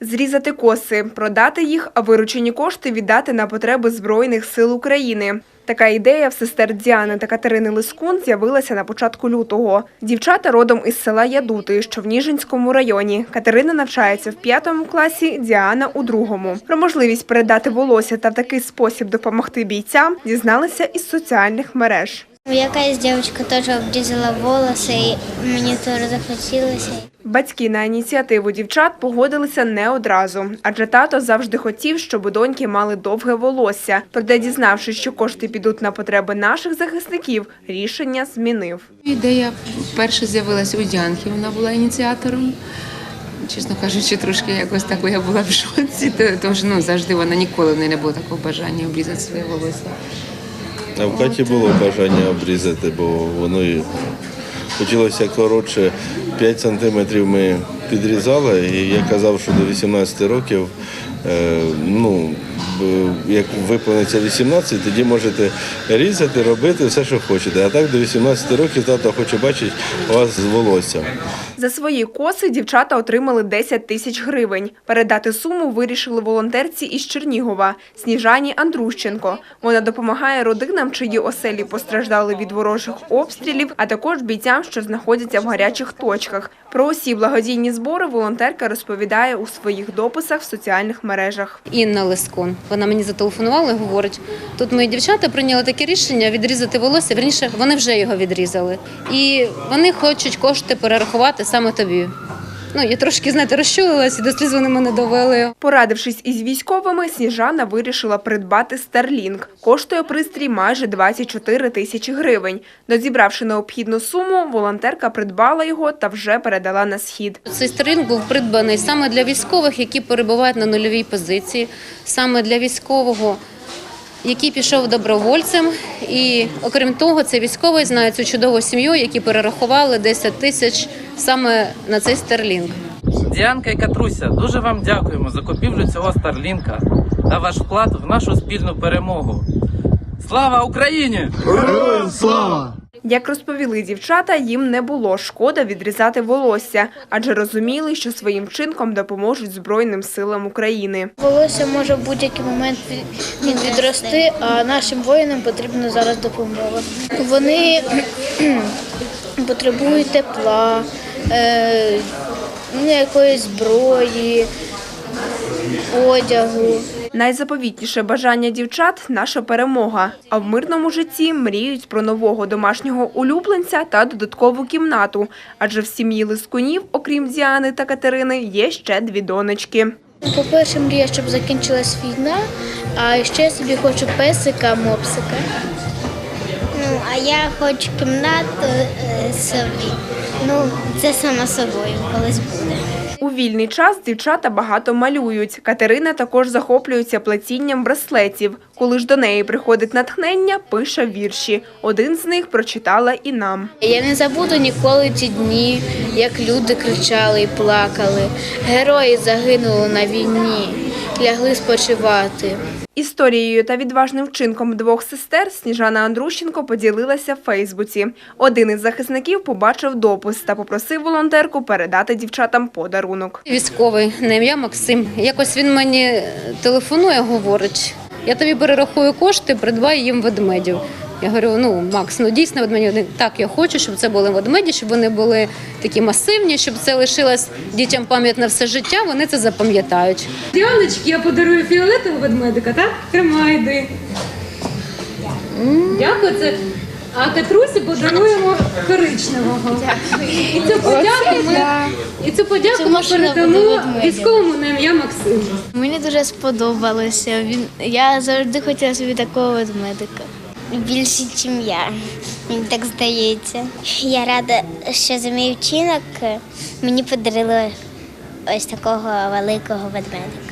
Зрізати коси, продати їх, а виручені кошти віддати на потреби Збройних сил України. Така ідея в сестер Діани та Катерини Лискун з'явилася на початку лютого. Дівчата родом із села Ядути, що в Ніжинському районі. Катерина навчається в п'ятому класі, Діана у другому. Про можливість передати волосся та в такий спосіб допомогти бійцям дізналися із соціальних мереж. Якась дівчинка теж обрізала волоси, і мені теж захотілося. Батьки на ініціативу дівчат погодилися не одразу, адже тато завжди хотів, щоб доньки мали довге волосся. Проте, дізнавшись, що кошти підуть на потреби наших захисників, рішення змінив. Ідея перша з'явилася у Діанки, вона була ініціатором. Чесно кажучи, трошки якось так я була в шоці, то- тому що ну, завжди вона ніколи не було такого бажання обрізати своє волосся. А в Каті було бажання обрізати, бо воно хотілося коротше. 5 сантиметрів ми підрізали, і я казав, що до 18 років, е, ну, як виповниться 18, тоді можете різати, робити все, що хочете. А так до 18 років тато хоче бачити вас з волоссям. За свої коси дівчата отримали 10 тисяч гривень. Передати суму вирішили волонтерці із Чернігова Сніжані Андрущенко. Вона допомагає родинам, чиї оселі постраждали від ворожих обстрілів, а також бійцям, що знаходяться в гарячих точках. Про усі благодійні збори волонтерка розповідає у своїх дописах в соціальних мережах. Інна Лискун. Вона мені зателефонувала і говорить: тут мої дівчата прийняли таке рішення відрізати волосся. Верніше, вони вже його відрізали. І вони хочуть кошти перерахувати саме тобі. Ну, я трошки, знаєте, розчулилась і до сліз вони мене довели. Порадившись із військовими, Сніжана вирішила придбати Starlink. Коштує пристрій майже 24 тисячі гривень. Дозібравши необхідну суму, волонтерка придбала його та вже передала на схід. Цей старинг був придбаний саме для військових, які перебувають на нульовій позиції, саме для військового, який пішов добровольцем. І окрім того, цей військовий знає цю чудову сім'ю, які перерахували 10 тисяч саме на цей старлінг. Діанка і Катруся, дуже вам дякуємо за купівлю цього старлінка та ваш вклад в нашу спільну перемогу. Слава Україні! Як розповіли дівчата, їм не було шкода відрізати волосся, адже розуміли, що своїм вчинком допоможуть Збройним силам України. Волосся може в будь-який момент від- від- відрости, а нашим воїнам потрібна зараз допомога. Вони потребують тепла, е, ну, якоїсь зброї, одягу. Найзаповітніше бажання дівчат наша перемога. А в мирному житті мріють про нового домашнього улюбленця та додаткову кімнату. Адже в сім'ї лискунів, окрім Діани та Катерини, є ще дві донечки. По-перше, мрія, щоб закінчилась війна, а ще я собі хочу песика, мопсика. Ну, а я хочу кімнату е, собі. Ну, це само собою колись буде. У вільний час дівчата багато малюють. Катерина також захоплюється плетінням браслетів. Коли ж до неї приходить натхнення, пише вірші. Один з них прочитала і нам. Я не забуду ніколи ті дні, як люди кричали і плакали. Герої загинули на війні, лягли спочивати. Історією та відважним вчинком двох сестер Сніжана Андрущенко поділилася в Фейсбуці. Один із захисників побачив допис та попросив волонтерку передати дівчатам подарунок. Військовий на ім'я Максим. Якось він мені телефонує, говорить: я тобі перерахую кошти, придбай їм ведмедів. Я говорю, ну Макс, ну дійсно ведмеді. Так, я хочу, щоб це були ведмеді, щоб вони були такі масивні, щоб це лишилось дітям пам'ять на все життя. Вони це запам'ятають. Діаночки, я подарую фіолетового ведмедика, так? Тримай, йди. Дякую. Це а Катрусі подаруємо коричневого. І цю подяку ми і цю подяку ми передамо військовому на ім'я Максим. Мені дуже сподобалося. Він я завжди хотіла собі такого ведмедика. Більше, ніж я. Мені так здається. Я рада, що за мій вчинок мені подарили ось такого великого ведмедика.